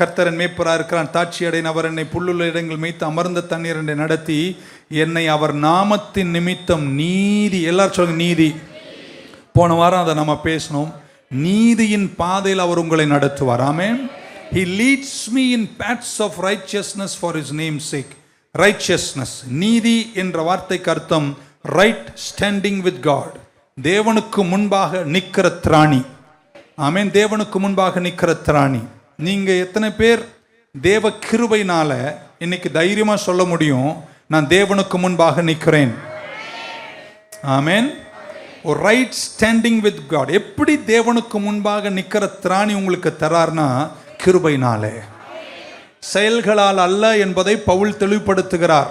கர்த்தரன் மேய்ப்பராக இருக்கிறான் தாட்சி அடையின். அவர் என்னை புல்லுள்ள இடங்கள் மேய்த்து அமர்ந்த தண்ணீர் என்னை நடத்தி என்னை அவர் நாமத்தின் நிமித்தம் நீதி எல்லாரும் சொல்லுங்க நீதி. போன வாரம் அதை நம்ம பேசணும் நீதியின் பாதையில் அவர் உங்களை நடத்துவார். ஆமென் he leads me in paths of for his name sake sake. Righteousness நீதி என்ற வார்த்தைக்கு அர்த்தம் ரைட் ஸ்டாண்டிங் வித் காட் தேவனுக்கு முன்பாக நிற்கிற திராணி. ஆமேன் தேவனுக்கு முன்பாக நிற்கிற திராணி. நீங்கள் எத்தனை பேர் தேவ கிருபைனால இன்னைக்கு தைரியமாக சொல்ல முடியும்? நான் தேவனுக்கு முன்பாக நிற்கிறேன். ஆமேன். ஒரு ரைட் ஸ்டாண்டிங் வித் காட் எப்படி தேவனுக்கு முன்பாக நிற்கிற திராணி உங்களுக்கு தரார்னா? கிருபைனாலே செயல்களால் அல்ல என்பதை பவுல் தெளிவுபடுத்துகிறார்.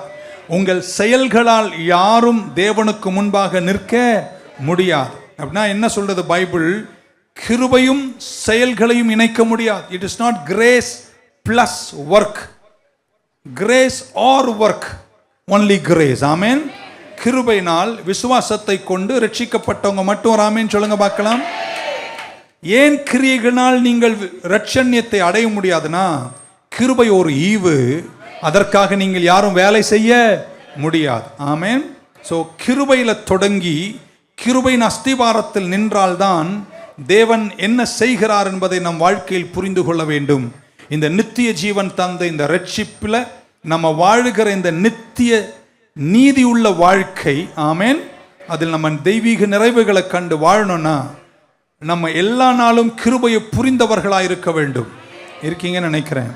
உங்கள் செயல்களால் யாரும் தேவனுக்கு முன்பாக நிற்க முடியாது. அப்படின்னா என்ன சொல்றது பைபிள்? கிருபையும் செயல்களையும் இணைக்க முடியாது. It is not grace plus work grace or work only grace amen கிருபையினால் விசுவாசத்தை கொண்டு ரட்சிக்கப்பட்டவங்க மட்டும் ஒரு சொல்லுங்க பார்க்கலாம். ஏன் கிரியைகளால் நீங்கள் ரட்சண்யத்தை அடைய முடியாதுன்னா கிருபை ஒரு ஈவு. அதற்காக நீங்கள் யாரும் வேலை செய்ய முடியாது. ஆமேன் ஸோ கிருபையில் தொடங்கி கிருபையின் அஸ்திவாரத்தில் நின்றால்தான் தேவன் என்ன செய்கிறார் என்பதை நம் வாழ்க்கையில் புரிந்து கொள்ள வேண்டும். இந்த நித்திய ஜீவன் தந்த இந்த ரட்சிப்பில் நம்ம வாழுகிற இந்த நித்திய நீதி உள்ள வாழ்க்கை ஆமேன். அதில் நம்ம தெய்வீக நிறைவுகளை கண்டு வாழணும்னா நம்ம எல்லா நாளும் கிருபையை புரிந்தவர்களாக இருக்க வேண்டும். இருக்கீங்கன்னு நினைக்கிறேன்.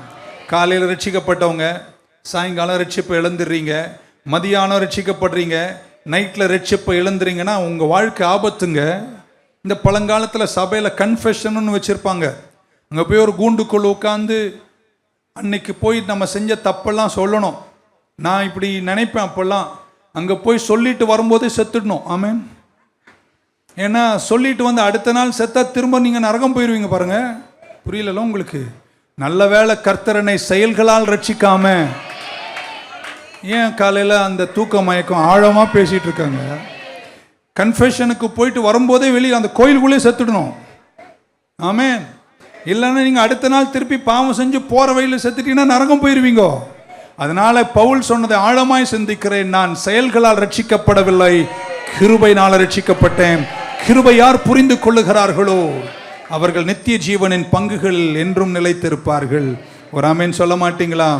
காலையில் ரட்சிக்கப்பட்டவங்க சாயங்காலம் ரட்சிப்பை இழந்துடுறீங்க மதியானம் ரட்சிக்கப்படுறீங்க நைட்டில் ரட்சிப்பை இழந்துறீங்கன்னா உங்கள் வாழ்க்கை ஆபத்துங்க. இந்த பழங்காலத்தில் சபையில் கன்ஃபெஷன்னு வச்சுருப்பாங்க. அங்கே போய் ஒரு கூண்டுக்குள் உட்காந்து அன்னைக்கு போய் நம்ம செஞ்ச தப்பெல்லாம் சொல்லணும். நான் இப்படி நினைப்பேன் அப்போல்லாம். அங்கே போய் சொல்லிட்டு வரும்போதே செத்துடணும். ஆமேன். ஏன்னா சொல்லிட்டு வந்து அடுத்த நாள் செத்தா திரும்ப நீங்கள் நரகம் போயிடுவீங்க பாருங்க. புரியலல்ல உங்களுக்கு? நல்ல வேளை கர்த்தரனை செயல்களால் ரட்சிக்காம ஏன் காலையில் அந்த தூக்க மயக்கம் ஆழமாக பேசிகிட்டு இருக்காங்க? கன்ஃபெஷனுக்கு போயிட்டு வரும்போதே வெளியே அந்த கோயிலுக்குள்ளே செத்துடணும். ஆமே இல்லைன்னா நீங்கள் அடுத்த நாள் திருப்பி பாவம் செஞ்சு போகிற வழியில் செத்துட்டீங்கன்னா நரகம் போயிடுவீங்க அதனால பவுல் சொன்னதை ஆழமாய் சிந்திக்கிறேன். நான் செயல்களால் ரட்சிக்கப்படவில்லை. கிருபையினால் ரட்சிக்கப்பட்டேன். கிருபை யார் புரிந்து கொள்ளுகிறார்களோ அவர்கள் நித்திய ஜீவனின் பங்குகள் என்றும் நிலைத்திருப்பார்கள். ஒரு அமேன் சொல்ல மாட்டீங்களா?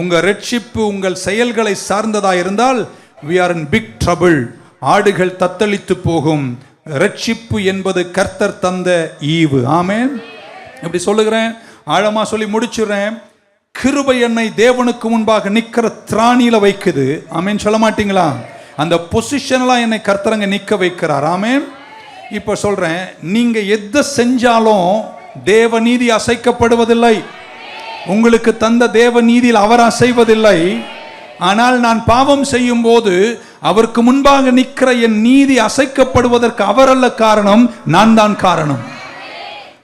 உங்கள் ரட்சிப்பு உங்கள் செயல்களை சார்ந்ததாக இருந்தால் we are in big trouble ஆடுகள் தத்தளித்து போகும். ரட்சிப்பு என்பது கர்த்தர் தந்த ஈவு. ஆமேன். இப்படி சொல்லுகிறேன். ஆழமா சொல்லி முடிச்சிடுறேன். கிருபை என்னை தேவனுக்கு முன்பாக நிற்கிற திராணியில வைக்குது. ஆமேன். சொல்ல மாட்டீங்களா? அந்த பொசிஷன்லாம் என்னை கர்த்தரங்க நிற்க வைக்கிறார். ஆமேன். இப்போ சொல்றேன். நீங்க எதை செஞ்சாலும் தேவ நீதி அசைக்கப்படுவதில்லை. உங்களுக்கு தந்த தேவ நீதியில் அவர் அசைவதில்லை. ஆனால் நான் பாவம் செய்யும் போது அவருக்கு முன்பாக நிற்கிற என் நீதி அசைக்கப்படுவதற்கு அவர் அல்ல காரணம் நான் தான் காரணம்.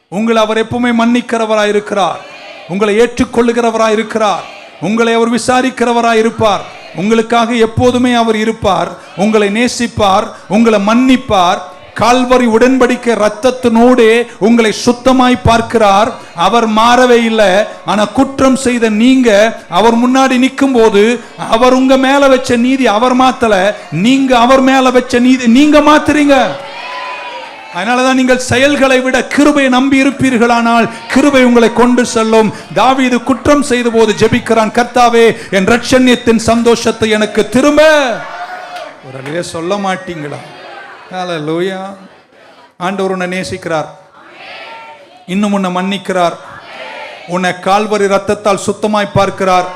உங்களை அவர் எப்பவுமே மன்னிக்கிறவராய் இருக்கிறார். உங்களை ஏற்றுக்கொள்ளுகிறவராய் இருக்கிறார். உங்களை அவர் விசாரிக்கிறவராய் இருப்பார். உங்களுக்காக எப்போதுமே அவர் இருப்பார். உங்களை நேசிப்பார். உங்களை மன்னிப்பார். கால்வரி உடன்படிக்கை ரத்தத்தினோடு உங்களை சுத்தமாய் பார்க்கிறார். அவர் மாறவே இல்லை. ஆனா குற்றம் செய்த நீங்க அவர் முன்னாடி நிற்கும் போது அவர் உங்க மேல வச்ச நீதி அவர் மாத்தல. நீங்க அவர் மேல வச்ச நீதி நீங்க மாத்துறீங்க. அதனாலதான் நீங்கள் செயல்களை விட கிருபை நம்பி இருப்பீர்களானால் கிருபை உங்களை கொண்டு செல்லும். தாவீது குற்றம் செய்த போது ஜெபிக்கிறான் கர்த்தாவே என் ரட்சண்யத்தின் சந்தோஷத்தை எனக்கு திரும்ப. ஒரு சொல்ல மாட்டீங்களா? லூயா ஆண்டவர் உன்னை நேசிக்கிறார். இன்னும் உன்னை மன்னிக்கிறார். உன்னை கால்வரி ரத்தத்தால் சுத்தமாய் பார்க்கிறார்.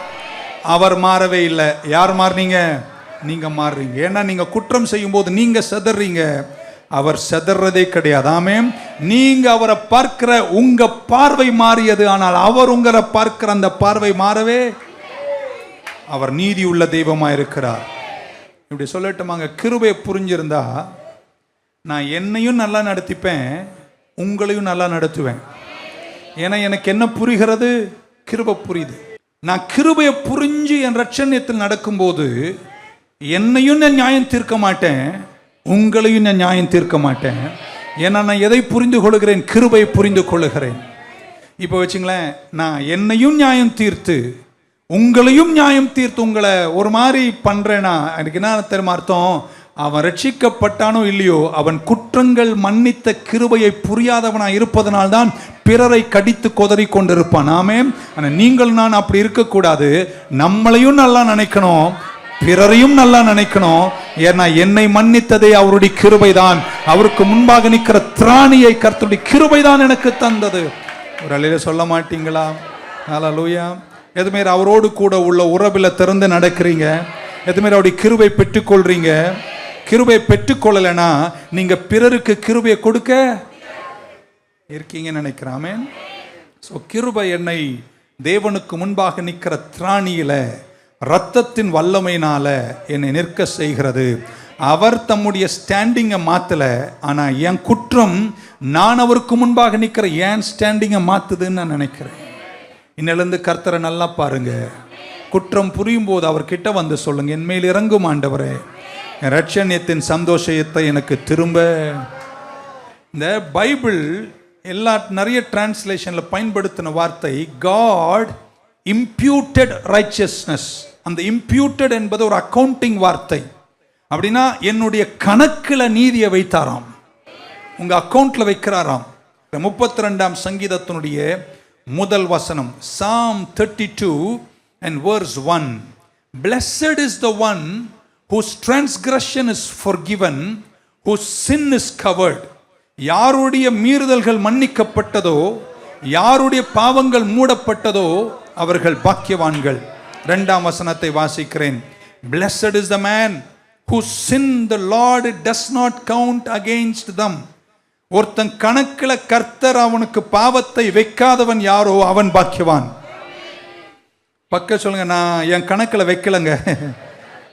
அவர் மாறவே இல்லை. யார் மாறுனீங்க? நீங்க மாறுறீங்க. ஏன்னா நீங்க குற்றம் செய்யும் போது நீங்க செதறீங்க. அவர் செதறதே கிடையாது. ஆமே நீங்க அவரை பார்க்கிற உங்க பார்வை மாறியது. ஆனால் அவர் உங்களை பார்க்கிற அந்த பார்வை மாறவே அவர் நீதி உள்ள தெய்வமா இருக்கிறார் இப்படி சொல்லட்டுமாங்க. கிருபை புரிஞ்சிருந்தா நான் என்னையும் நல்லா நடத்திப்பேன் உங்களையும் நல்லா நடத்துவேன். ஏன்னா எனக்கு என்ன புரிகிறது? கிருபை புரியுது. நான் கிருபையை புரிஞ்சு என் ரட்சணியத்தில் நடக்கும்போது என்னையும் நான் நியாயம் தீர்க்க மாட்டேன் உங்களையும் நான் நியாயம் தீர்க்க மாட்டேன். ஏன்னா நான் எதை புரிந்து கொள்கிறேன்? கிருபையை புரிந்து கொள்ளுகிறேன். இப்போ வச்சுங்களேன் நான் என்னையும் நியாயம் தீர்த்து உங்களையும் நியாயம் தீர்த்து உங்களை ஒரு மாதிரி பண்ணுறேன்னா எனக்கு என்ன தெரியுமா அர்த்தம்? அவன் ரட்சிக்கப்பட்டானோ இல்லையோ அவன் குற்றங்கள் மன்னித்த கிருபையை புரியாதவனாக இருப்பதனால்தான் பிறரை கடித்து கொதறி கொண்டிருப்பான். ஆமே ஆனால் நீங்கள் நான் அப்படி இருக்கக்கூடாது. நம்மளையும் நல்லா நினைக்கணும். பிறரையும் நல்லா நினைக்கணும். ஏன்னா என்னை மன்னித்ததே அவருடைய கிருபைதான். அவருக்கு முன்பாக நிற்கிற திராணியை கருத்துடைய கிருபை தான் எனக்கு தந்தது. ஒரு அலையில சொல்ல மாட்டீங்களா? ஹalleluya. எதுமாரி அவரோடு கூட உள்ள உறவில் திறந்து நடக்கிறீங்க? எதுமாரி அவருடைய கிருபை பெற்றுக்கொள்றீங்க? கிருபையை பெற்றுக்கொள்ளலைன்னா நீங்க பிறருக்கு கிருபையை கொடுக்க இருக்கீங்கன்னு நினைக்கிறாமே ஸோ கிருபை என்னை தேவனுக்கு முன்பாக நிற்கிற திராணியில ரத்தத்தின் வல்லமையினால என்னை நிற்க செய்கிறது. அவர் தம்முடைய ஸ்டாண்டிங்கை மாத்தல ஆனா என் குற்றம் நான் அவருக்கு முன்பாக நிற்கிற ஏன் ஸ்டாண்டிங்கை மாத்துதுன்னு நான் நினைக்கிறேன். இன்னிலிருந்து கர்த்தரை நல்லா பாருங்க. குற்றம் புரியும் போது அவர்கிட்ட வந்து சொல்லுங்க. என் மேல் இறங்கும் ஆண்டவரே. ரட்சணியத்தின் சந்தோஷத்தை எனக்கு திரும்ப. இந்த பைபிள் எல்லா நிறைய டிரான்ஸ்லேஷனில் பயன்படுத்தின வார்த்தை காட் இம்ப்யூட்டட் ரைச்சியஸ்னஸ் அந்த இம்ப்யூட்டட் என்பது ஒரு அக்கவுண்டிங் வார்த்தை. அப்படின்னா என்னுடைய கணக்கில் நீதியை வைத்தாராம். உங்கள் அக்கவுண்ட்ல வைக்கிறாராம். முப்பத்தி ரெண்டாம் சங்கீதத்தினுடைய முதல் வசனம் psalm thirty two and verse one blessed is the one whose transgression is forgiven whose sin is covered யாருடைய மீறுதல்கள் மன்னிக்கப்பட்டதோ யாருடைய பாவங்கள் மூடப்பட்டதோ அவர்கள் பாக்கியவான்கள். இரண்டாம் வசனத்தை வாசிக்கிறேன். Blessed is the man who sin the Lord does not count against them ஒருத்தன் கணக்கில் கர்த்தர் அவனுக்கு பாவத்தை வைக்காதவன் யாரோ அவன் பாக்கியவான். பக்க சொல்லுங்க நான் என் கணக்கில் வைக்கலங்க.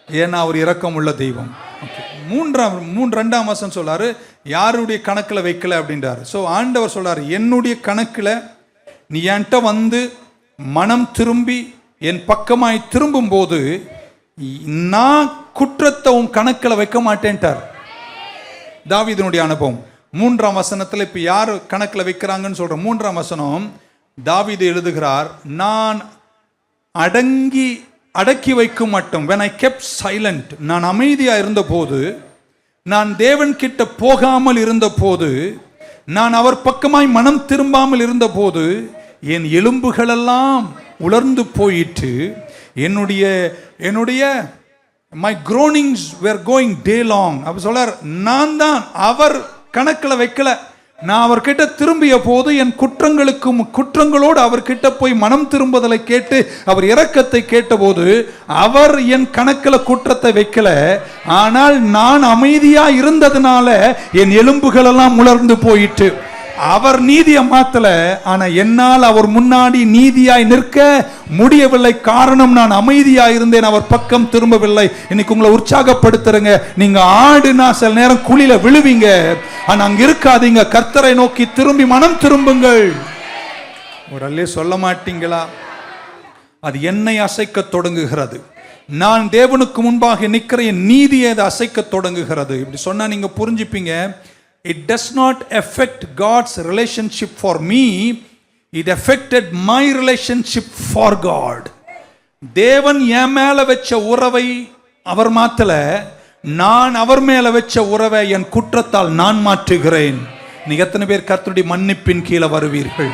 ஏன்னா அவர் இரக்கம் உள்ள தெய்வம். ஓகே மூன்றாம் மூன்று ரெண்டாம் வசனம் சொல்கிறாரு யாருடைய கணக்கில் வைக்கல? அப்படின்றாரு. ஸோ ஆண்டவர் சொல்கிறார் என்னுடைய கணக்கில் நீ என்கிட்ட வந்து மனம் திரும்பி என் பக்கமாய் திரும்பும் போது நான் குற்றத்தை உன் கணக்கில் வைக்க மாட்டேன்ட்டார். தாவீதினுடைய அனுபவம். மூன்றாம் வசனத்தில் இப்போ யார் கணக்கில் வைக்கிறாங்கன்னு சொல்கிற மூன்றாம் வசனம் தாவிது எழுதுகிறார் நான் அடங்கி அடக்கி வைக்கும் மட்டும். வென் ஐ கெப் சைலண்ட் நான் அமைதியாக இருந்தபோது நான் தேவன் கிட்ட போகாமல் இருந்தபோது நான் அவர் பக்கமாய் மனம் திரும்பாமல் இருந்தபோது என் எலும்புகளெல்லாம் உலர்ந்து போயிட்டு என்னுடைய என்னுடைய my groanings were going day long அப்படி சொல்றார் நான் தான் அவர் கணக்கில் வைக்கலை. நான் அவர்கிட்ட திரும்பிய போது என் குற்றங்களுக்கும் குற்றங்களோடு அவர்கிட்ட போய் மனம் திரும்புதலை கேட்டு அவர் இரக்கத்தை கேட்டபோது அவர் என் கணக்கில் குற்றத்தை வைக்கல. ஆனால் நான் அமைதியாக இருந்ததுனால என் எலும்புகளெல்லாம் உலர்ந்து போயிட்டு அவர் நீதியை மாத்தல ஆனா என்னால் அவர் முன்னாடி நீதியாய் நிற்க முடியவில்லை. காரணம் நான் அமைதியா இருந்தேன் அவர் பக்கம் திரும்பவில்லை. இன்னைக்கு உங்களை உற்சாகப்படுத்துறங்க. நீங்க ஆடுனா சில நேரம் குழியில விழுவீங்க. ஆனா அங்க இருக்காதீங்க. கர்த்தரை நோக்கி திரும்பி மனம் திரும்புங்கள். ஒரு சொல்ல மாட்டீங்களா? அது என்னை அசைக்க தொடங்குகிறது. நான் தேவனுக்கு முன்பாக நிற்கிற என் நீதியை அதை அசைக்க தொடங்குகிறது. இப்படி சொன்னா நீங்க புரிஞ்சுப்பீங்க. It does not affect God's relationship for me it affected my relationship for God தேவன் என் மேல வச்ச உறவை அவர் மாத்தல. நான் அவர் மேல வச்ச உறவை என் குற்றத்தால் நான் மாற்றுகிறேன். நீ எத்தனை பேர் கத்தருடைய மன்னிப்பின் கீழே வருவீர்கள்?